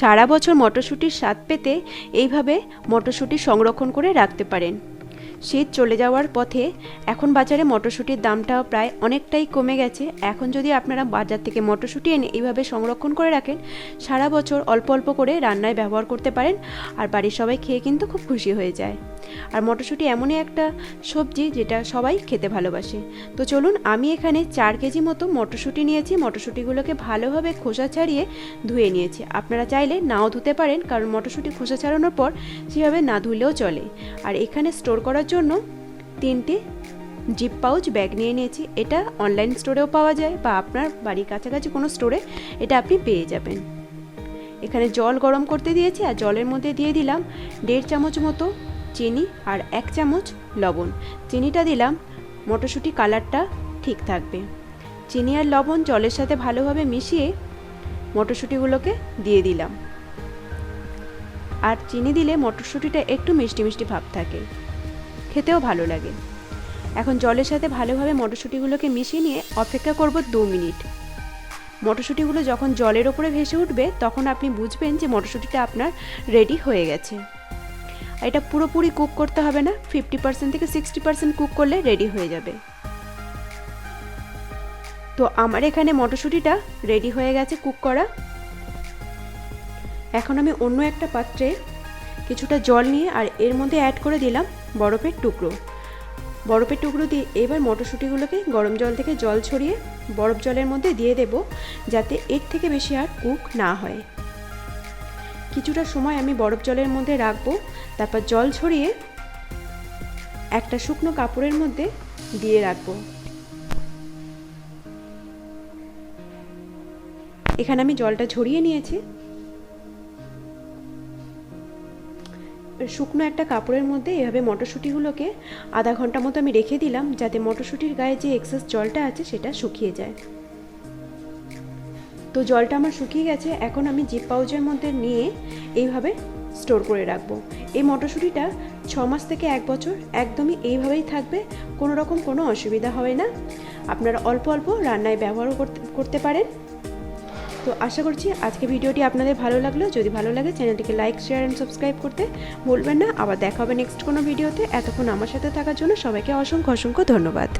সারা বছর মটরশুঁটির স্বাদ পেতে এইভাবে মটরশুঁটি সংরক্ষণ করে রাখতে পারেন। শীত চলে যাওয়ার পথে এখন বাজারে মটরশুঁটির দামটাও প্রায় অনেকটাই কমে গেছে। এখন যদি আপনারা বাজার থেকে মটরশুঁটি এনে এইভাবে সংরক্ষণ করে রাখেন, সারা বছর অল্প অল্প করে রান্নায় ব্যবহার করতে পারেন আর বাড়ির সবাই খেয়ে কিন্তু খুব খুশি হয়ে যায়। আর মটরশুঁটি এমনই একটা সবজি যেটা সবাই খেতে ভালোবাসে। তো চলুন আমি এখানে চার কেজি মতো মটরশুঁটি নিয়েছি। মটরশুঁটিগুলোকে ভালোভাবে খোসা ছাড়িয়ে ধুয়ে নিয়েছি। আপনারা চাইলে নাও ধুতে পারেন, কারণ মটরশুঁটি খোসা ছাড়ানোর পর সেভাবে না ধুলেও চলে। আর এখানে স্টোর করার জন্য তিনটে জিপ পাউচ ব্যাগ নিয়ে নিয়েছি। এটা অনলাইন স্টোরেও পাওয়া যায় বা আপনার বাড়ির কাছাকাছি কোনো স্টোরে এটা আপনি পেয়ে যাবেন। এখানে জল গরম করতে দিয়েছি আর জলের মধ্যে দিয়ে দিলাম দেড় চামচ মতো চিনি আর এক চামচ লবণ। চিনিটা দিলাম, মটরশুঁটি কালারটা ঠিক থাকবে। চিনি আর লবণ জলের সাথে ভালোভাবে মিশিয়ে মটরশুঁটিগুলোকে দিয়ে দিলাম। আর চিনি দিলে মটরশুঁটিটা একটু মিষ্টি মিষ্টি ভাব থাকে। খেতেও ভালো লাগে। এখন জলের সাথে ভালোভাবে মটরশুঁটিগুলোকে মিশিয়ে নিয়ে অপেক্ষা করব দু মিনিট। মটরশুঁটিগুলো যখন জলের ওপরে ভেসে উঠবে, তখন আপনি বুঝবেন যে মটরশুঁটিটা আপনার রেডি হয়ে গেছে। এটা পুরোপুরি কুক করতে হবে না ফিফটি পার্সেন্ট থেকে সিক্সটি পার্সেন্ট কুক করলে রেডি হয়ে যাবে। তো আমার এখানে মটরশুঁটিটা রেডি হয়ে গেছে কুক করা। এখন আমি অন্য একটা পাত্রে কিছুটা জল নিয়ে আর এর মধ্যে অ্যাড করে দিলাম বরফের টুকরো। বরফের টুকরো দিয়ে এবার মটরশুঁটিগুলোকে গরম জল থেকে জল ছড়িয়ে বরফ জলের মধ্যে দিয়ে দেব যাতে এর থেকে বেশি আর কুক না হয়। কিছুটা সময় আমি বরফ জলের মধ্যে রাখব, তারপর জল ছড়িয়ে একটা শুকনো কাপড়ের মধ্যে দিয়ে রাখব। এখানে আমি জলটা ঝরিয়ে নিয়েছি। শুকনো একটা কাপড়ের মধ্যে এভাবে মটরশুঁটিগুলোকে আধা ঘণ্টা মতো আমি রেখে দিলাম, যাতে মটরশুঁটির গায়ে যে এক্সেস জলটা আছে সেটা শুকিয়ে যায়। তো জলটা আমার শুকিয়ে গেছে, এখন আমি জিপ পাউচের মধ্যে নিয়ে এইভাবে স্টোর করে রাখব। এই মটরশুঁটিটা ছ মাস থেকে এক বছর একদমই এইভাবেই থাকবে, কোনো রকম কোনো অসুবিধা হবে না। আপনারা অল্প অল্প রান্নায় ব্যবহার করতে করতে পারেন। তো আশা করছি আজকে ভিডিওটি আপনাদের ভালো লাগল। যদি ভালো লাগে, চ্যানেলটিকে লাইক, শেয়ার অ্যান্ড সাবস্ক্রাইব করতে ভুলবেন না। আবার দেখা হবে নেক্সট কোনো ভিডিওতে। এতক্ষণ আমার সাথে থাকার জন্য সবাইকে অসংখ্য অসংখ্য ধন্যবাদ।